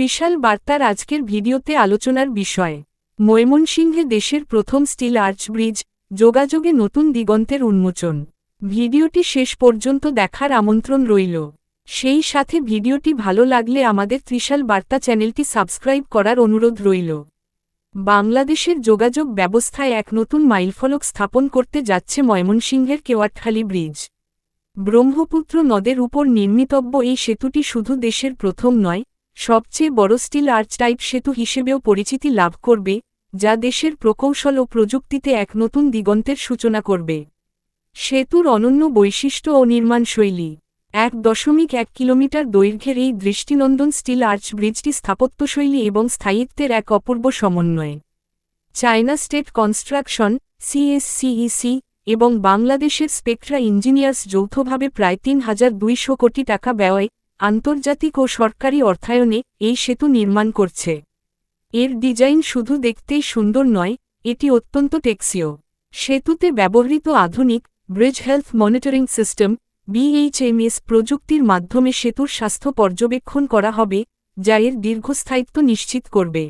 ত্রিশাল বার্তার আজকের ভিডিওতে আলোচনার বিষয়, ময়মনসিংহে দেশের প্রথম স্টিল আর্চ ব্রিজ, যোগাযোগে নতুন দিগন্তের উন্মোচন। ভিডিওটি শেষ পর্যন্ত দেখার আমন্ত্রণ রইল। সেই সাথে ভিডিওটি ভালো লাগলে আমাদের ত্রিশাল বার্তা চ্যানেলটি সাবস্ক্রাইব করার অনুরোধ রইল। বাংলাদেশের যোগাযোগ ব্যবস্থায় এক নতুন মাইলফলক স্থাপন করতে যাচ্ছে ময়মনসিংহের কেওয়াটখালী ব্রিজ। ব্রহ্মপুত্র নদের উপর নির্মিতব্য এই সেতুটি শুধু দেশের প্রথম নয় সবচেয়ে বড় স্টিল আর্চ টাইপ সেতু হিসেবেও পরিচিতি লাভ করবে, যা দেশের প্রকৌশল ও প্রযুক্তিতে এক নতুন দিগন্তের সূচনা করবে। সেতুর অনন্য বৈশিষ্ট্য ও নির্মাণশৈলী এক দশমিক এক কিলোমিটার দৈর্ঘ্যের এই দৃষ্টিনন্দন স্টিল আর্চ ব্রিজটি স্থাপত্যশৈলী এবং স্থায়িত্বের এক অপূর্ব সমন্বয়। চায়না স্টেট কনস্ট্রাকশন সিএসসিইসি এবং বাংলাদেশের স্পেকট্রা ইঞ্জিনিয়ার্স যৌথভাবে প্রায় তিন হাজার দুইশো কোটি টাকা ব্যয়ে আন্তর্জাতিক ও সরকারি অর্থায়নে এই সেতু নির্মাণ করছে। এর ডিজাইন শুধু দেখতেই সুন্দর নয়, এটি অত্যন্ত টেক্সিও। সেতুতে ব্যবহৃত আধুনিক bridge health monitoring system BHMS প্রযুক্তির মাধ্যমে সেতুর স্বাস্থ্য পর্যবেক্ষণ করা হবে, যা এর দীর্ঘস্থায়িত্ব নিশ্চিত করবে।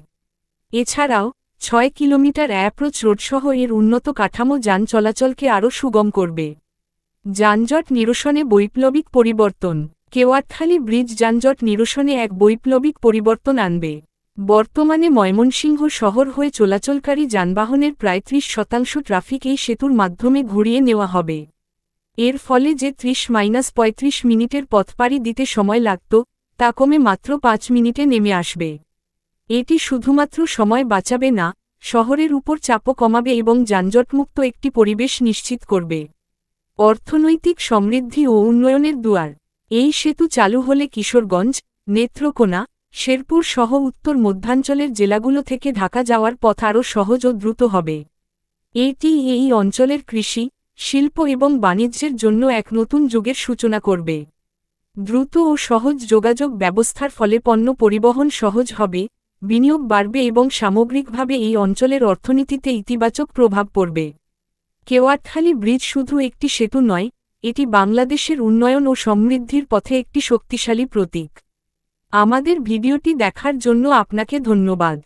এছাড়াও, ছয় কিলোমিটার অ্যাপ্রোচ রোডসহ এর উন্নত কাঠামো যান চলাচলকে আরও সুগম করবে। যানজট নিরসনে বৈপ্লবিক পরিবর্তন। কেওয়াটখালী ব্রিজ যানজট নিরসনে এক বৈপ্লবিক পরিবর্তন আনবে। বর্তমানে ময়মনসিংহ শহর হয়ে চলাচলকারী যানবাহনের প্রায় ত্রিশ শতাংশ ট্রাফিক এই সেতুর মাধ্যমে ঘুরিয়ে নেওয়া হবে। এর ফলে যে ত্রিশ মাইনাস পঁয়ত্রিশ মিনিটের পথপাড়ি দিতে সময় লাগত, তা কমে মাত্র পাঁচ মিনিটে নেমে আসবে। এটি শুধুমাত্র সময় বাঁচাবে না, শহরের উপর চাপও কমাবে এবং যানজটমুক্ত একটি পরিবেশ নিশ্চিত করবে। অর্থনৈতিক সমৃদ্ধি ও উন্নয়নের দুয়ার এই সেতু চালু হলে কিশোরগঞ্জ, নেত্রকোনা, শেরপুর সহ উত্তর মধ্যাঞ্চলের জেলাগুলো থেকে ঢাকা যাওয়ার পথ আরও সহজ ও দ্রুত হবে। এটি এই অঞ্চলের কৃষি, শিল্প এবং বাণিজ্যের জন্য এক নতুন যুগের সূচনা করবে। দ্রুত ও সহজ যোগাযোগ ব্যবস্থার ফলে পণ্য পরিবহন সহজ হবে, বিনিয়োগ বাড়বে এবং সামগ্রিকভাবে এই অঞ্চলের অর্থনীতিতে ইতিবাচক প্রভাব পড়বে। কেওয়াটখালী ব্রিজ শুধু একটি সেতু নয় এটি বাংলাদেশের উন্নয়ন ও সমৃদ্ধির পথে একটি শক্তিশালী প্রতীক। আমাদের ভিডিওটি দেখার জন্য আপনাকে ধন্যবাদ।